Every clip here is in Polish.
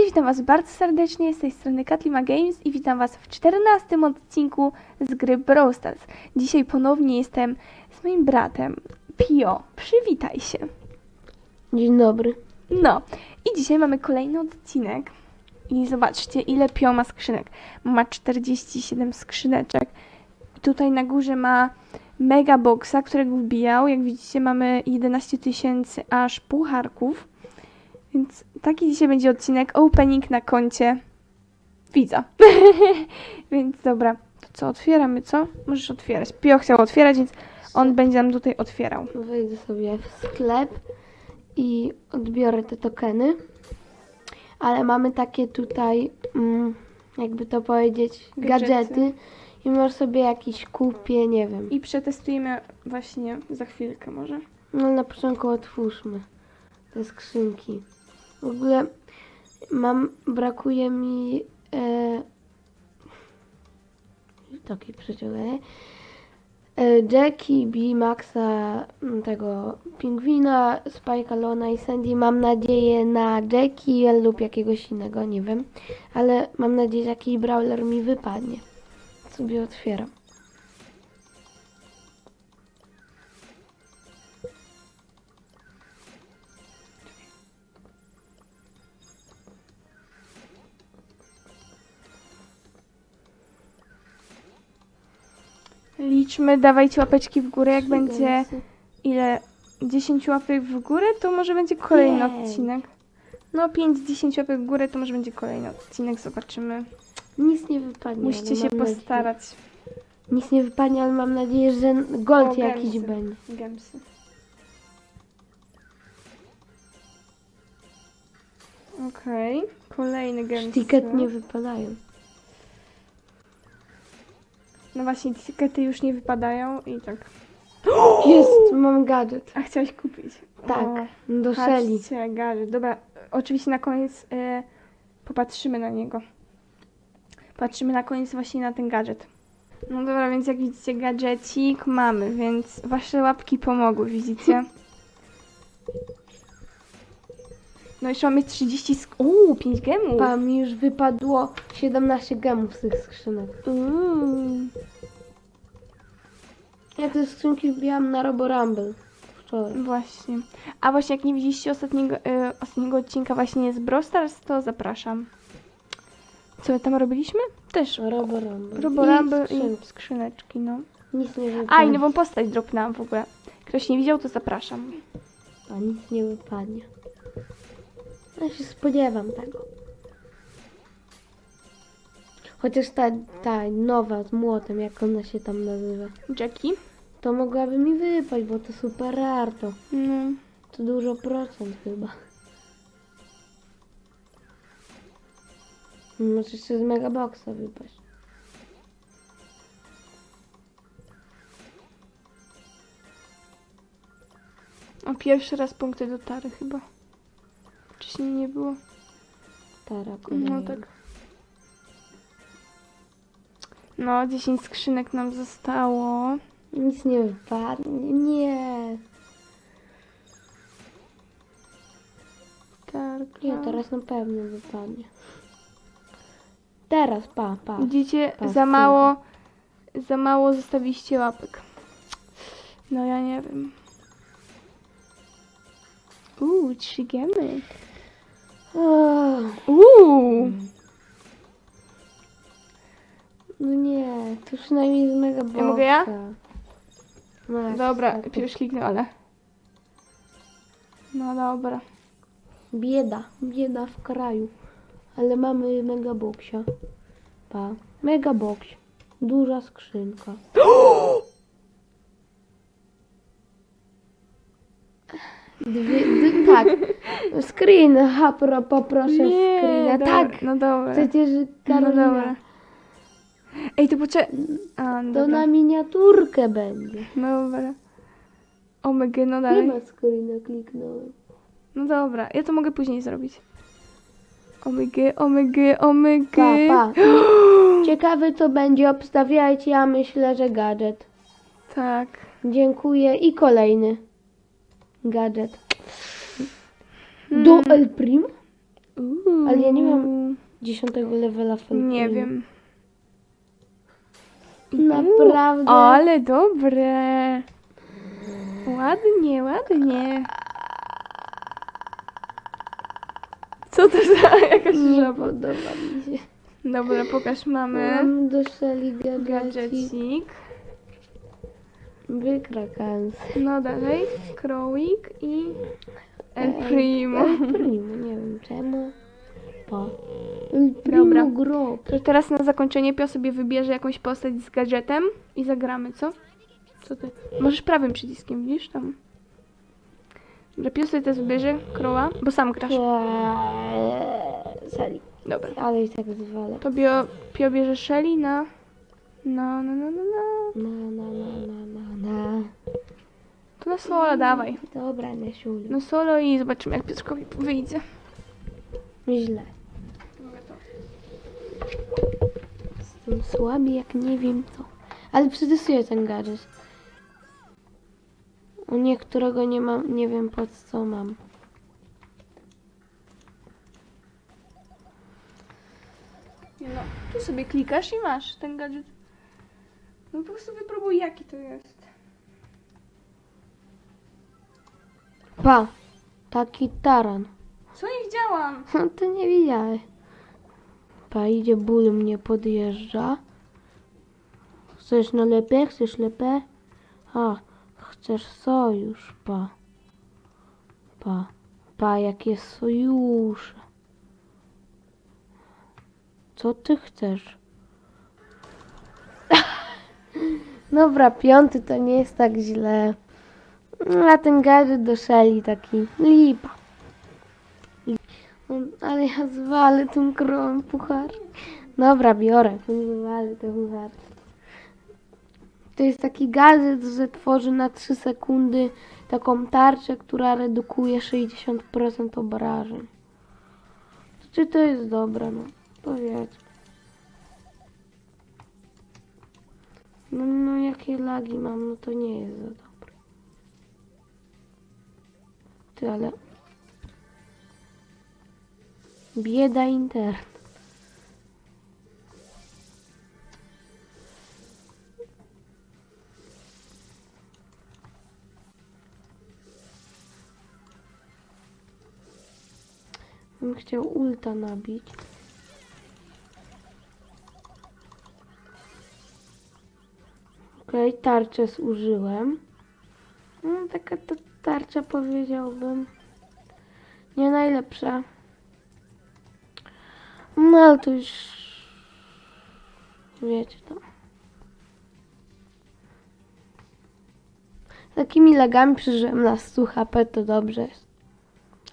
Cześć, witam Was bardzo serdecznie z tej strony Katlima Games i witam Was w 14 odcinku z gry Brawl Stars. Dzisiaj ponownie jestem z moim bratem Pio. Przywitaj się. Dzień dobry. No i dzisiaj mamy kolejny odcinek i zobaczcie ile Pio ma skrzynek. Ma 47 skrzyneczek. Tutaj na górze ma mega boxa, którego wbijał. Jak widzicie mamy 11 tysięcy aż pucharków. Więc taki dzisiaj będzie odcinek opening na koncie widza. więc dobra, to co otwieramy, co? Możesz otwierać. Pio chciał otwierać, więc on będzie nam tutaj otwierał. Wejdę sobie w sklep i odbiorę te tokeny. Ale mamy takie tutaj, mm, jakby to powiedzieć, Gadżety. gadżety. I może sobie jakiś kupię, nie wiem. I przetestujemy właśnie za chwilkę może. No na początku otwórzmy te skrzynki. W ogóle mam, brakuje mi e, taki przeciąganie. E, Jackie, B, Maxa, m, tego pingwina, Spike, Lona i Sandy. Mam nadzieję na Jackie lub jakiegoś innego, nie wiem. Ale mam nadzieję, że jakiś brawler mi wypadnie. Sobie otwieram. Liczmy, dawajcie łapeczki w górę, jak będzie ile 10 łapek w górę, to może będzie kolejny odcinek. No 5-10 łapek w górę, to może będzie kolejny odcinek, zobaczymy. Nic nie wypadnie. Musicie ale się mam nadzieję- postarać. Nic nie wypadnie, ale mam nadzieję, że gold O, jakiś będzie. Gemsy. Okej, kolejny gemsy. Ticket nie wypadają. No właśnie, tikety już nie wypadają i tak. Jest, mam gadżet. A chciałeś kupić? Tak, O, do. Patrzcie, gadżet. Dobra, oczywiście na koniec e, popatrzymy na niego. Patrzymy na koniec właśnie na ten gadżet. No dobra, więc jak widzicie gadżecik mamy, więc wasze łapki pomogły, widzicie? No jeszcze mamy 30 sk... Uuu, 5 gemów! Pa, mi już wypadło 17 gemów z tych skrzynek. Uuu. Ja te skrzynki wbijałam na Roborumble wczoraj. Właśnie. A właśnie jak nie widzieliście ostatniego, e, ostatniego odcinka właśnie z Brawl Stars, to zapraszam. Co my tam robiliśmy? Też Roborumble. Roborumble I i, skrzynki. skrzyneczki, no. Nic nie wypadnie. A, i nową postać dropnęłam w ogóle. Ktoś nie widział, to zapraszam. A nic nie wypadnie. Ja się spodziewam tego. Chociaż ta, ta nowa z młotem, jak ona się tam nazywa, Jackie? to mogłaby mi wypaść, bo to super rare to. No. To dużo procent chyba. Może jeszcze z Megaboxa wypaść. O, pierwszy raz punkty do Tary chyba. Wcześniej nie było. Tara No tak. No, 10 skrzynek nam zostało. Nic nie wypadnie. Nie. Tak. Nie, teraz na pewno wypadnie. Teraz, pa, pa. Widzicie, Pa, za mało, za mało zostawiliście łapek. No ja nie wiem. Uuu, trzy gemy. Przynajmniej z Megaboxa. Ja mogę ja? No, Dobra, tak. pierwszy kliknę, ale. No dobra. Bieda, bieda w kraju. Ale mamy megaboxia. Pa, megabox. Duża skrzynka. Dwie, d, tak. Screen, ha, pro, poproszę screena. dobra, Tak, No dobra. przecież No Karolina. dobra. Ej, to poczekaj. No To na miniaturkę będzie. Dobra. Omega, no Nie dalej. ma screena, kliknąłem. No dobra, ja to mogę później zrobić. Omega, omega, omega. Pa, pa. Ciekawe co będzie, obstawiajcie, ja myślę, że gadżet. Tak. Dziękuję i kolejny gadżet. Hmm. Do El Primo? Uuu. Ale ja nie mam- Dziesiątego levela Felpinu. Nie wiem. Naprawdę. Ale dobre. Ładnie, ładnie. Co to za jakaś Nie żaba? podoba mi się. Dobra, pokaż mamy. Mam do szeli gadżecik. No dalej. Królik i El Primo. El Primo, nie wiem czemu. Pa. El Primo Dobra. grob. To teraz na zakończenie Pio sobie wybierze jakąś postać z gadżetem i zagramy, co? Co ty? Możesz prawym przyciskiem, widzisz tam? Dobra, Pio sobie teraz wybierze Kroła, bo sam grasz. Eee, Sali. Dobra. Ale i tak zwalę. To Pio, Pio bierze Shelly na... Na, na, na, na, na. Na, na, na, na, na, na. To na solo, dawaj. Dobra, na siulu. No solo i zobaczymy jak Piotrkowi wyjdzie. Źle. Jestem słaby jak nie wiem co. Ale przetestuję ten gadżet. U niektórego nie mam, nie wiem po co mam. No, tu sobie klikasz i masz ten gadżet. No po prostu wypróbuj jaki to jest. Pa! Taki taran. Co nie widziałam? To nie widziałeś. Pa, idzie ból mnie podjeżdża. Chcesz na lepę? Chcesz lepę? A, chcesz sojusz, pa. Pa, pa, jakie sojusze. Co ty chcesz? Dobra, piąty to nie jest tak źle. A ten gadżet do szeli taki lipa. Ale ja zwalę tym krową puchar. Dobra, biorę. Zwalę ten puchar. To jest taki gadżet, że tworzy na 3 sekundy taką tarczę, która redukuje 60% obrażeń. Czy to jest dobre? No, powiedz. No, no, jakie lagi mam, no to nie jest za dobre. Ty, ale Bieda internet. Bym chciał ulta nabić. Okej, tarczę zużyłem. No, taka to tarcza powiedziałbym. Nie najlepsza. No ale to już wiecie to. Takimi lagami przeżyłem na 100 HP to dobrze jest.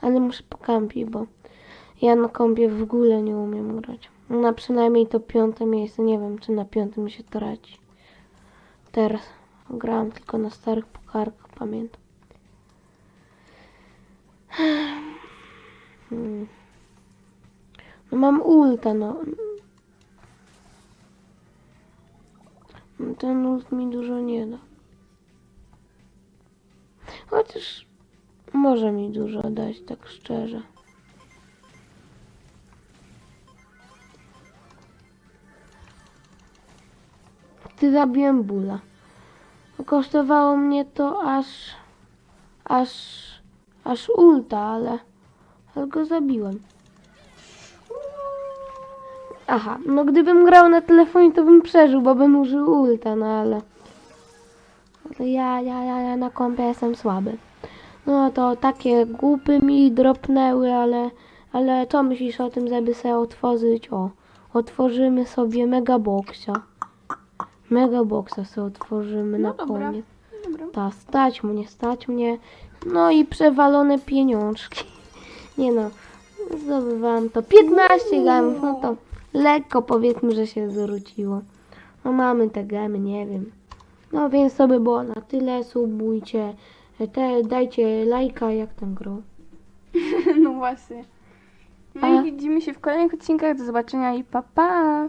Ale muszę pokampić, bo ja na kompie w ogóle nie umiem grać. Na przynajmniej to piąte miejsce. Nie wiem, czy na piątym się traci. Teraz grałam tylko na starych pukarkach, pamiętam. Hmm. No mam ulta, no. Ten ult mi dużo nie da. Chociaż może mi dużo dać, tak szczerze. Ty zabiłem bóla. Kosztowało mnie to aż, aż, aż ulta, ale, ale go zabiłem. Aha, no gdybym grał na telefonie, to bym przeżył, bo bym użył ulta, no ale... ale ja, ja, ja, ja na kompie jestem słaby. No to takie głupy mi dropnęły, ale... Ale co myślisz o tym, żeby sobie otworzyć? O, otworzymy sobie megaboxa. Megaboxa sobie otworzymy No na dobra. koniec. Dobra. Ta, stać mnie, stać mnie. No i przewalone pieniążki. Nie no, zdobywałam to 15 gemów, no to lekko powiedzmy, że się zwróciło. No mamy te gemy, nie wiem. No więc to by było na tyle, subujcie, te, dajcie lajka jak ten grą. No właśnie. No i widzimy się w kolejnych odcinkach. Do zobaczenia i pa pa!